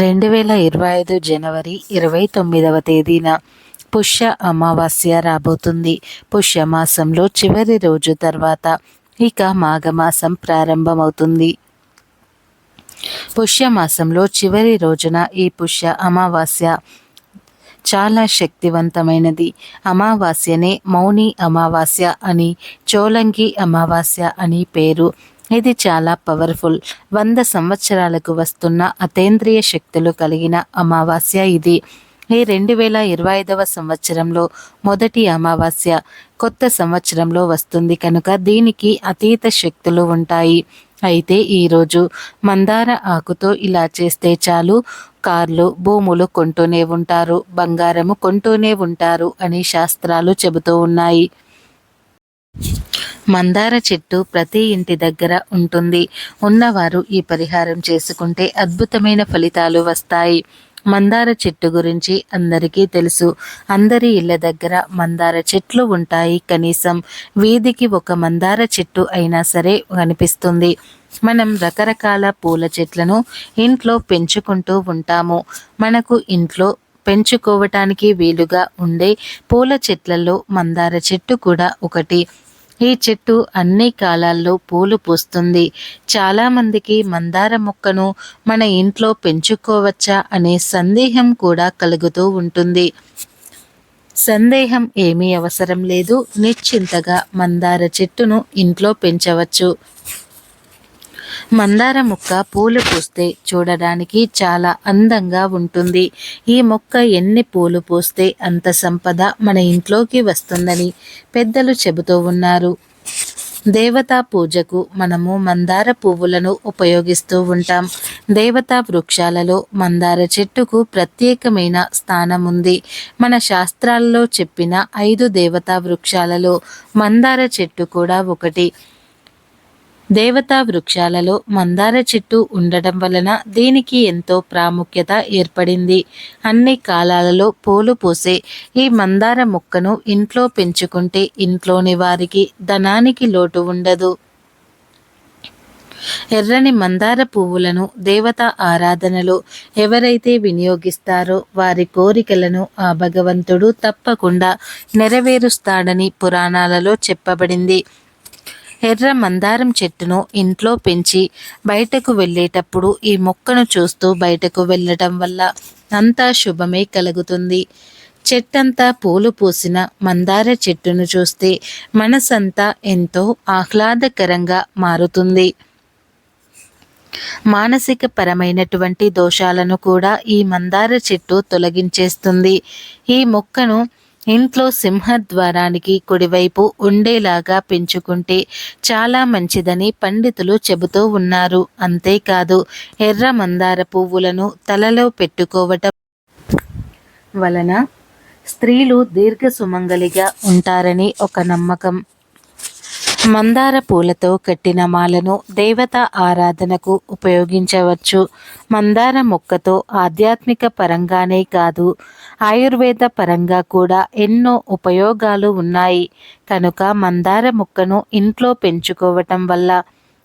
రెండు వేల ఇరవై ఐదు జనవరి ఇరవై తొమ్మిదవ తేదీన పుష్య అమావాస్య రాబోతుంది. పుష్యమాసంలో చివరి రోజు తర్వాత ఇక మాఘమాసం ప్రారంభమవుతుంది. పుష్యమాసంలో చివరి రోజున ఈ పుష్య అమావాస్య చాలా శక్తివంతమైనది. అమావాస్యనే మౌని అమావాస్య అని చోలంగి అమావాస్య అని పేరు. ఇది చాలా పవర్ఫుల్ వంద సంవత్సరాలకు వస్తున్న అతేంద్రియ శక్తులు కలిగిన అమావాస్య ఇది. ఈ రెండు వేల ఇరవై ఐదవ సంవత్సరంలో మొదటి అమావాస్య కొత్త సంవత్సరంలో వస్తుంది కనుక దీనికి అతీత శక్తులు ఉంటాయి. అయితే ఈరోజు మందార ఆకుతో ఇలా చేస్తే చాలు. కార్లు భూములు కొంటూనే ఉంటారు బంగారము కొంటూనే ఉంటారు అని శాస్త్రాలు చెబుతూ ఉన్నాయి. మందార చెట్టు ప్రతి ఇంటి దగ్గర ఉంటుంది. ఉన్నవారు ఈ పరిహారం చేసుకుంటే అద్భుతమైన ఫలితాలు వస్తాయి. మందార చెట్టు గురించి అందరికీ తెలుసు. అందరి ఇళ్ళ దగ్గర మందార చెట్లు ఉంటాయి కనీసం. వీధికి ఒక మందార చెట్టు అయినా సరే కనిపిస్తుంది. మనం రకరకాల పూల చెట్లను ఇంట్లో పెంచుకుంటూ ఉంటాము. మనకు ఇంట్లో పెంచుకోవటానికి వీలుగా ఉండే పూల చెట్లలో మందార చెట్టు కూడా ఒకటి. ఈ చెట్టు అన్ని కాలాల్లో పూలు పూస్తుంది. చాలామందికి మందార మొక్కను మన ఇంట్లో పెంచుకోవచ్చా అనే సందేహం కూడా కలుగుతూ ఉంటుంది. సందేహం ఏమీ అవసరం లేదు. నిశ్చింతగా మందార చెట్టును ఇంట్లో పెంచవచ్చు. మందార మొక్క పూలు పూస్తే చూడడానికి చాలా అందంగా ఉంటుంది. ఈ మొక్క ఎన్ని పూలు పూస్తే అంత సంపద మన ఇంట్లోకి వస్తుందని పెద్దలు చెబుతూ ఉన్నారు. దేవతా పూజకు మనము మందార పువ్వులను ఉపయోగిస్తూ ఉంటాం. దేవతా వృక్షాలలో మందార చెట్టుకు ప్రత్యేకమైన స్థానం ఉంది మన శాస్త్రాలలో చెప్పిన ఐదు దేవతా వృక్షాలలో మందార చెట్టు కూడా ఒకటి. దేవతా వృక్షాలలో మందార చెట్టు ఉండటం వలన దీనికి ఎంతో ప్రాముఖ్యత ఏర్పడింది. అన్ని కాలాలలో పూలు పూసే ఈ మందార మొక్కను ఇంట్లో పెంచుకుంటే ఇంట్లోని వారికి ధనానికి లోటు ఉండదు. ఎర్రని మందార పువ్వులను దేవత ఆరాధనలో ఎవరైతే వినియోగిస్తారో వారి కోరికలను ఆ భగవంతుడు తప్పకుండా నెరవేరుస్తాడని పురాణాలలో చెప్పబడింది. ఎర్ర మందారం చెట్టును ఇంట్లో పెంచి బయటకు వెళ్ళేటప్పుడు ఈ మొక్కను చూస్తూ బయటకు వెళ్ళటం వల్ల అంతా శుభమే కలుగుతుంది. చెట్టంతా పూలు పూసిన మందార చెట్టును చూస్తే మనసంతా ఎంతో ఆహ్లాదకరంగా మారుతుంది. మానసిక పరమైనటువంటి దోషాలను కూడా ఈ మందార చెట్టు తొలగించేస్తుంది. ఈ మొక్కను ఇంట్లో సింహద్వారానికి కుడివైపు ఉండేలాగా పెంచుకుంటే చాలా మంచిదని పండితులు చెబుతూ ఉన్నారు. అంతేకాదు ఎర్ర మందార పువ్వులను తలలో పెట్టుకోవటం వలన స్త్రీలు దీర్ఘ సుమంగలిగా ఉంటారని ఒక నమ్మకం. మందార పూలతో కట్టిన మాలను దేవత ఆరాధనకు ఉపయోగించవచ్చు. మందార మొక్కతో ఆధ్యాత్మిక పరంగానే కాదు ఆయుర్వేద పరంగా కూడా ఎన్నో ఉపయోగాలు ఉన్నాయి. కనుక మందార మొక్కను ఇంట్లో పెంచుకోవటం వల్ల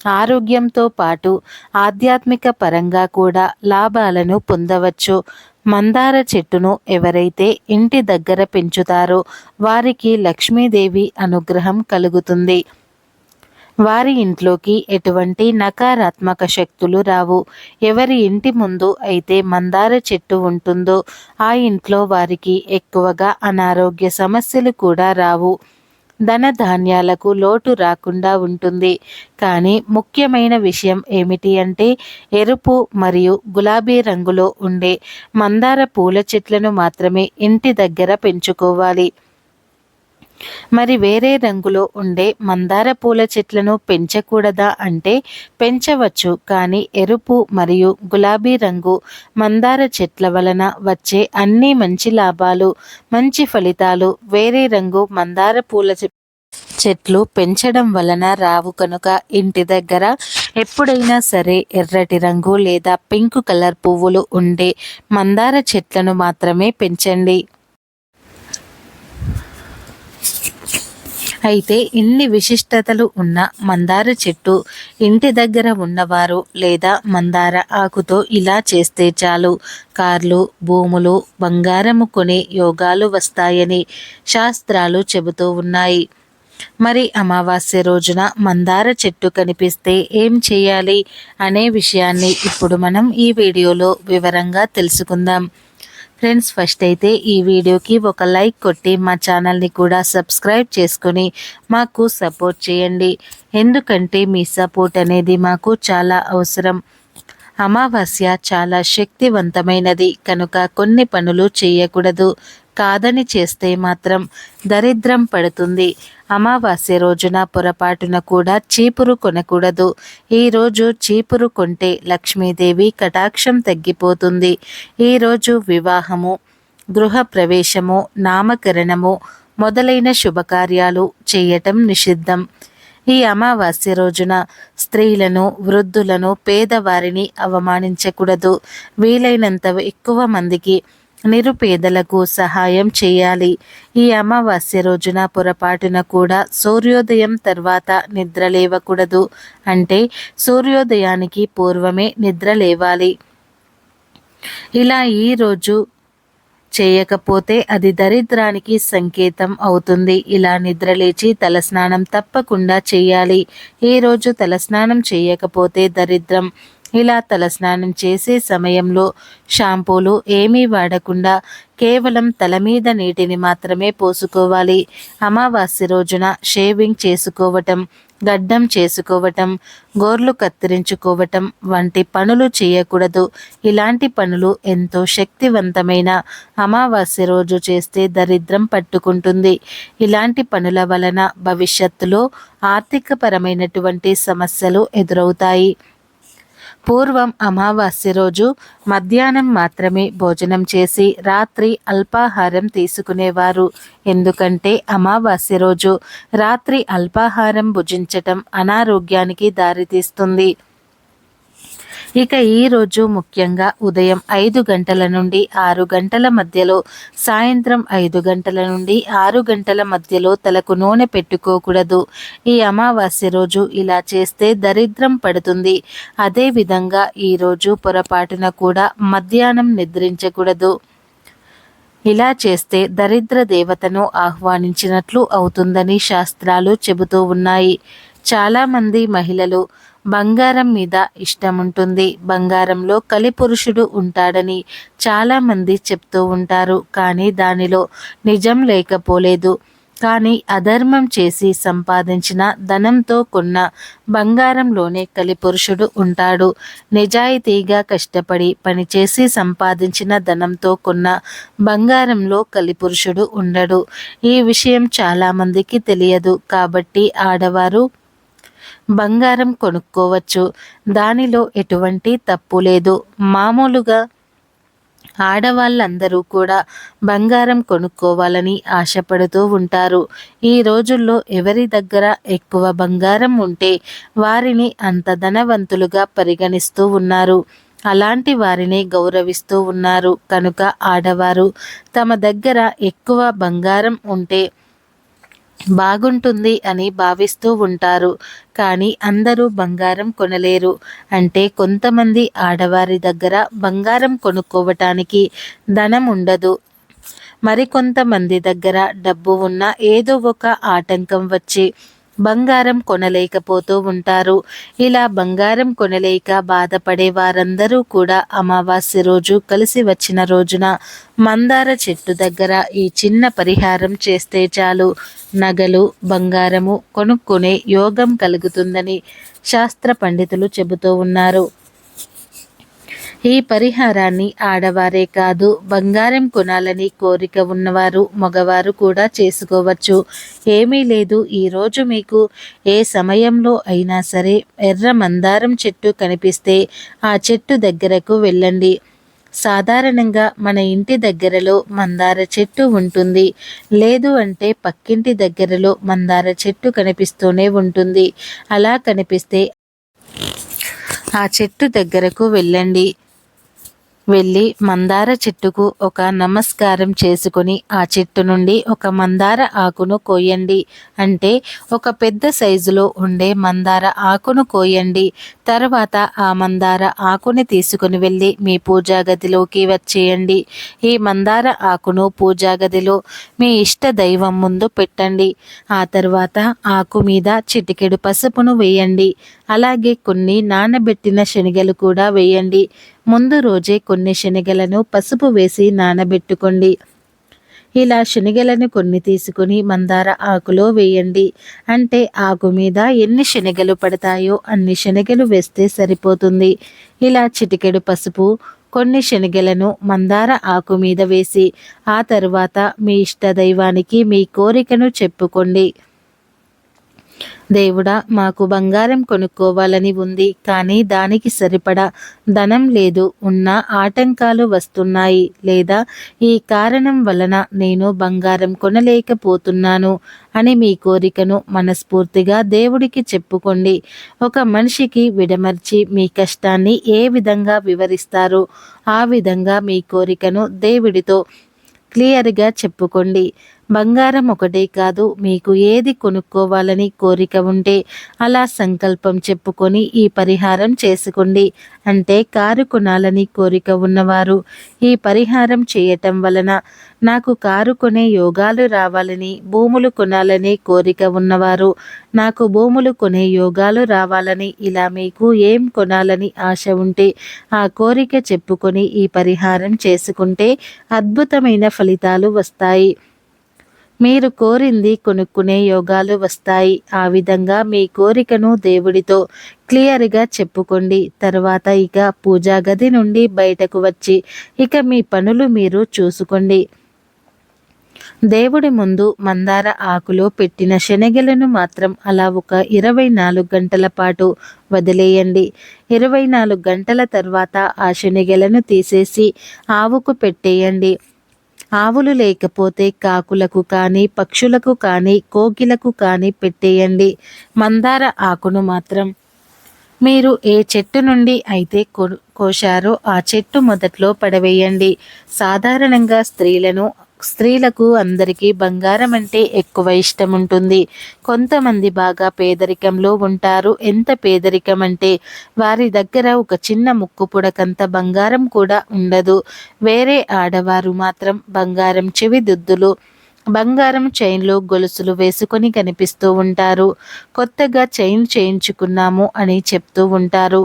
ఆరోగ్యంతో పాటు ఆధ్యాత్మిక పరంగా కూడా లాభాలను పొందవచ్చు. మందార చెట్టును ఎవరైతే ఇంటి దగ్గర పెంచుతారో వారికి లక్ష్మీదేవి అనుగ్రహం కలుగుతుంది. వారి ఇంట్లోకి ఎటువంటి నకారాత్మక శక్తులు రావు. ఎవరి ఇంటి ముందు అయితే మందార చెట్టు ఉంటుందో ఆ ఇంట్లో వారికి ఎక్కువగా అనారోగ్య సమస్యలు కూడా రావు. ధన ధాన్యాలకు లోటు రాకుండా ఉంటుంది. కానీ ముఖ్యమైన విషయం ఏమిటి అంటే ఎరుపు మరియు గులాబీ రంగులో ఉండే మందార పూల చెట్లను మాత్రమే ఇంటి దగ్గర పెంచుకోవాలి. మరి వేరే రంగులో ఉండే మందార పూల చెట్లను పెంచకూడదా అంటే పెంచవచ్చు. కానీ ఎరుపు మరియు గులాబీ రంగు మందార చెట్ల వలన వచ్చే అన్ని మంచి లాభాలు మంచి ఫలితాలు వేరే రంగు మందార పూల చెట్లు పెంచడం వలన రావు కనుక ఇంటి దగ్గర ఎప్పుడైనా సరే ఎర్రటి రంగు లేదా పింక్ కలర్ పువ్వులు ఉండే మందార చెట్లను మాత్రమే పెంచండి. అయితే ఇన్ని విశిష్టతలు ఉన్న మందార చెట్టు ఇంటి దగ్గర ఉన్నవారు లేదా మందార ఆకుతో ఇలా చేస్తే చాలు. కార్లు భూములు బంగారము కొనే యోగాలు వస్తాయని శాస్త్రాలు చెబుతూ ఉన్నాయి. మరి అమావాస్య రోజున మందార చెట్టు కనిపిస్తే ఏం చేయాలి? అనే విషయాన్ని ఇప్పుడు మనం ఈ వీడియోలో వివరంగా తెలుసుకుందాం. ఫ్రెండ్స్ ఫస్ట్ అయితే ఈ వీడియోకి ఒక లైక్ కొట్టి మా ఛానల్ని కూడా సబ్స్క్రైబ్ చేసుకొని మాకు సపోర్ట్ చేయండి. ఎందుకంటే మీ సపోర్ట్ అనేది మాకు చాలా అవసరం. అమావాస్య చాలా శక్తివంతమైనది. కనుక కొన్ని పనులు చేయకూడదు. కాదని చేస్తే మాత్రం దరిద్రం పడుతుంది. అమావాస్య రోజున పొరపాటున కూడా చీపురు కొనకూడదు. ఈరోజు చీపురు కొంటే లక్ష్మీదేవి కటాక్షం తగ్గిపోతుంది. ఈరోజు వివాహము గృహ ప్రవేశము నామకరణము మొదలైన శుభకార్యాలు చేయటం నిషిద్ధం. ఈ అమావాస్య రోజున స్త్రీలను వృద్ధులను పేదవారిని అవమానించకూడదు. వీలైనంత ఎక్కువ మందికి నిరుపేదలకు సహాయం చేయాలి. ఈ అమావాస్య రోజున పొరపాటున కూడా సూర్యోదయం తర్వాత నిద్ర లేవకూడదు. అంటే సూర్యోదయానికి పూర్వమే నిద్ర లేవాలి. ఇలా ఈరోజు చేయకపోతే అది దరిద్రానికి సంకేతం అవుతుంది. ఇలా నిద్రలేచి తలస్నానం తప్పకుండా చేయాలి. ఈరోజు తలస్నానం చేయకపోతే దరిద్రం. ఇలా తలస్నానం చేసే సమయంలో షాంపూలు ఏమీ వాడకుండా కేవలం తల మీద నీటిని మాత్రమే పోసుకోవాలి. అమావాస్య రోజున షేవింగ్ చేసుకోవటం గడ్డం చేసుకోవటం గోర్లు కత్తిరించుకోవటం వంటి పనులు చేయకూడదు. ఇలాంటి పనులు ఎంతో శక్తివంతమైన అమావాస్య రోజు చేస్తే దరిద్రం పట్టుకుంటుంది. ఇలాంటి పనుల వలన భవిష్యత్తులో ఆర్థికపరమైనటువంటి సమస్యలు ఎదురవుతాయి. పూర్వం అమావాస్య రోజు మధ్యాహ్నం మాత్రమే భోజనం చేసి రాత్రి అల్పాహారం తీసుకునేవారు. ఎందుకంటే అమావాస్య రోజు రాత్రి అల్పాహారం భుజించటం అనారోగ్యానికి దారితీస్తుంది. ఇక ఈరోజు ముఖ్యంగా ఉదయం ఐదు గంటల నుండి ఆరు గంటల మధ్యలో సాయంత్రం ఐదు గంటల నుండి ఆరు గంటల మధ్యలో తలకు నూనె పెట్టుకోకూడదు. ఈ అమావాస్య రోజు ఇలా చేస్తే దరిద్రం పడుతుంది. అదేవిధంగా ఈరోజు పొరపాటున కూడా మధ్యాహ్నం నిద్రించకూడదు. ఇలా చేస్తే దరిద్ర దేవతను ఆహ్వానించినట్లు అవుతుందని శాస్త్రాలు చెబుతూ ఉన్నాయి. చాలామంది మహిళలు బంగారం మీద ఇష్టం ఉంటుంది బంగారంలో కలిపురుషుడు ఉంటాడని చాలామంది చెప్తూ ఉంటారు. కానీ దానిలో నిజం లేకపోలేదు. కానీ అధర్మం చేసి సంపాదించిన ధనంతో కొన్న బంగారంలోనే కలిపురుషుడు ఉంటాడు. నిజాయితీగా కష్టపడి పనిచేసి సంపాదించిన ధనంతో కొన్న బంగారంలో కలిపురుషుడు ఉండడు. ఈ విషయం చాలామందికి తెలియదు. కాబట్టి ఆడవారు బంగారం కొనుక్కోవచ్చు. దానిలో ఎటువంటి తప్పు లేదు. మామూలుగా ఆడవాళ్ళందరూ కూడా బంగారం కొనుక్కోవాలని ఆశపడుతూ ఉంటారు. ఈ రోజుల్లో ఎవరి దగ్గర ఎక్కువ బంగారం ఉంటే వారిని అంత ధనవంతులుగా పరిగణిస్తూ ఉన్నారు. అలాంటి వారిని గౌరవిస్తూ ఉన్నారు. కనుక ఆడవారు తమ దగ్గర ఎక్కువ బంగారం ఉంటే బాగుంటుంది అని భావిస్తూ ఉంటారు. కానీ అందరూ బంగారం కొనలేరు. అంటే కొంతమంది ఆడవారి దగ్గర బంగారం కొనుక్కోవటానికి ధనం ఉండదు. మరికొంతమంది దగ్గర డబ్బు ఉన్న ఏదో ఒక ఆటంకం వచ్చి బంగారం కొనలేకపోతూ ఉంటారు. ఇలా బంగారం కొనలేక బాధపడే వారందరూ కూడా అమావాస్య రోజు కలిసి వచ్చిన రోజున మందార చెట్టు దగ్గర ఈ చిన్న పరిహారం చేస్తే చాలు. నగలు బంగారము కొనుక్కునే యోగం కలుగుతుందని శాస్త్ర పండితులు చెబుతూ ఉన్నారు. ఈ పరిహారాన్ని ఆడవారే కాదు బంగారం కొనాలని కోరిక ఉన్నవారు మగవారు కూడా చేసుకోవచ్చు. ఏమీ లేదు ఈరోజు మీకు ఏ సమయంలో అయినా సరే ఎర్ర మందారం చెట్టు కనిపిస్తే ఆ చెట్టు దగ్గరకు వెళ్ళండి. సాధారణంగా మన ఇంటి దగ్గరలో మందార చెట్టు ఉంటుంది. లేదు అంటే పక్కింటి దగ్గరలో మందార చెట్టు కనిపిస్తూనే ఉంటుంది. అలా కనిపిస్తే ఆ చెట్టు దగ్గరకు వెళ్ళండి. వెళ్ళి మందార చెట్టుకు ఒక నమస్కారం చేసుకుని ఆ చెట్టు నుండి ఒక మందార ఆకును కోయండి. అంటే ఒక పెద్ద సైజులో ఉండే మందార ఆకును కోయండి. తర్వాత ఆ మందార ఆకుని తీసుకుని వెళ్ళి మీ పూజా గదిలోకి వచ్చేయండి. ఈ మందార ఆకును పూజా గదిలో మీ ఇష్ట దైవం ముందు పెట్టండి. ఆ తర్వాత ఆకు మీద చిటికెడు పసుపును వేయండి. అలాగే కొన్ని నానబెట్టిన శనగలు కూడా వేయండి. ముందు రోజే కొన్ని శనగలను పసుపు వేసి నానబెట్టుకోండి. ఇలా శనగలను కొన్ని తీసుకుని మందార ఆకులో వేయండి. అంటే ఆకు మీద ఎన్ని శనగలు పడతాయో అన్ని శనగలు వేస్తే సరిపోతుంది. ఇలా చిటికెడు పసుపు కొన్ని శనగలను మందార ఆకు మీద వేసి ఆ తరువాత మీ ఇష్ట దైవానికి మీ కోరికను చెప్పుకోండి. దేవుడా మాకు బంగారం కొనుక్కోవాలని ఉంది కానీ దానికి సరిపడా ధనం లేదు ఉన్న ఆటంకాలు వస్తున్నాయి లేదా ఈ కారణం వలన నేను బంగారం కొనలేకపోతున్నాను అని మీ కోరికను మనస్ఫూర్తిగా దేవుడికి చెప్పుకోండి. ఒక మనిషికి విడమర్చి మీ కష్టాన్ని ఏ విధంగా వివరిస్తారు ఆ విధంగా మీ కోరికను దేవుడితో క్లియర్గా చెప్పుకోండి. బంగారం ఒకటే కాదు మీకు ఏది కొనుక్కోవాలని కోరిక ఉంటే అలా సంకల్పం చెప్పుకొని ఈ పరిహారం చేసుకోండి. అంటే కారు కొనాలని కోరిక ఉన్నవారు ఈ పరిహారం చేయటం వలన నాకు కారు కొనే యోగాలు రావాలని భూములు కొనాలని కోరిక ఉన్నవారు నాకు భూములు కొనే యోగాలు రావాలని ఇలా మీకు ఏం కొనాలని ఆశ ఉంటే ఆ కోరిక చెప్పుకొని ఈ పరిహారం చేసుకుంటే అద్భుతమైన ఫలితాలు వస్తాయి. మీరు కోరింది కొనుక్కునే యోగాలు వస్తాయి. ఆ విధంగా మీ కోరికను దేవుడితో క్లియర్గా చెప్పుకోండి. తర్వాత ఇక పూజా గది నుండి బయటకు వచ్చి ఇక మీ పనులు మీరు చూసుకోండి. దేవుడి ముందు మందార ఆకులో పెట్టిన శనగలను మాత్రం అలా ఒక ఇరవై నాలుగు గంటల పాటు వదిలేయండి. ఇరవై నాలుగు గంటల తర్వాత ఆ శనగలను తీసేసి ఆవుకు పెట్టేయండి. ఆవులు లేకపోతే కాకులకు కానీ పక్షులకు కానీ కోకిలకు కానీ పెట్టేయండి. మందార ఆకును మాత్రం మీరు ఏ చెట్టు నుండి అయితే కోశారో ఆ చెట్టు మొదట్లో పడవేయండి. సాధారణంగా స్త్రీలను స్త్రీలకు అందరికీ బంగారం అంటే ఎక్కువ ఇష్టం ఉంటుంది కొంతమంది బాగా పేదరికంలో ఉంటారు. ఎంత పేదరికం అంటే వారి దగ్గర ఒక చిన్న ముక్కు పుడకంత బంగారం కూడా ఉండదు. వేరే ఆడవారు మాత్రం బంగారం చెవి దుద్దులు బంగారం చైన్లో గొలుసులు వేసుకొని కనిపిస్తూ ఉంటారు. కొత్తగా చైన్ చేయించుకున్నాము అని చెప్తూ ఉంటారు.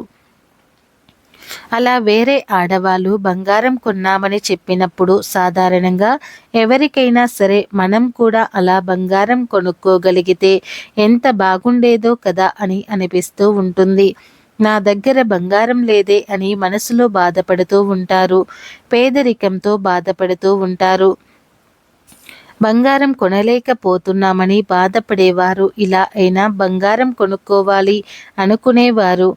అలా వేరే ఆడవాళ్ళు బంగారం కొన్నామని చెప్పినప్పుడు సాధారణంగా ఎవరికైనా సరే మనం కూడా అలా బంగారం కొనుక్కోగలిగితే ఎంత బాగుండేదో కదా అని అనిపిస్తూ ఉంటుంది. నా దగ్గర బంగారం లేదే అని మనసులో బాధపడుతూ ఉంటారు. పేదరికంతో బాధపడుతూ ఉంటారు. బంగారం కొనలేకపోతున్నామని బాధపడేవారు. ఇలా అయినా బంగారం కొనుక్కోవాలి అనుకునేవారు.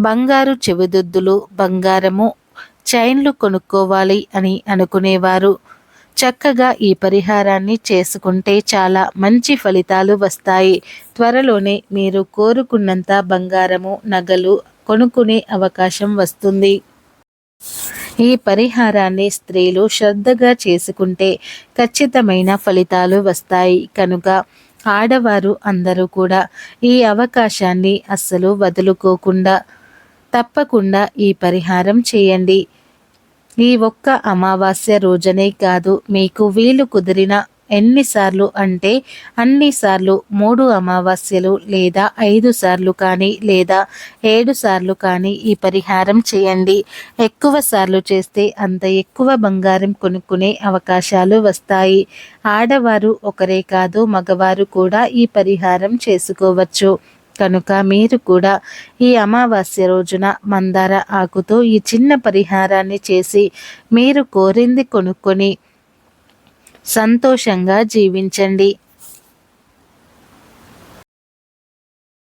బంగారు చెవిదుద్దులు బంగారము చైన్లు కొనుక్కోవాలి అని అనుకునేవారు. చక్కగా ఈ పరిహారాన్ని చేసుకుంటే చాలా మంచి ఫలితాలు వస్తాయి. త్వరలోనే మీరు కోరుకున్నంత బంగారము నగలు కొనుక్కునే అవకాశం వస్తుంది. ఈ పరిహారాన్ని స్త్రీలు శ్రద్ధగా చేసుకుంటే ఖచ్చితమైన ఫలితాలు వస్తాయి. కనుక ఆడవారు అందరూ కూడా ఈ అవకాశాన్ని అస్సలు వదులుకోకుండా తప్పకుండా ఈ పరిహారం చేయండి. ఈ ఒక్క అమావాస్య రోజనే కాదు మీకు వీలు కుదిరిన ఎన్నిసార్లు అంటే అన్నిసార్లు మూడు అమావాస్యలు లేదా ఐదు సార్లు కానీ లేదా ఏడు సార్లు కానీ ఈ పరిహారం చేయండి. ఎక్కువ సార్లు చేస్తే అంత ఎక్కువ బంగారం కొనుక్కునే అవకాశాలు వస్తాయి. ఆడవారు ఒకరే కాదు మగవారు కూడా ఈ పరిహారం చేసుకోవచ్చు. కనుక మీరు కూడా ఈ అమావాస్య రోజున మందార ఆకుతో ఈ చిన్న పరిహారాన్ని చేసి మీరు కోరింది కొనుక్కొని సంతోషంగా జీవించండి.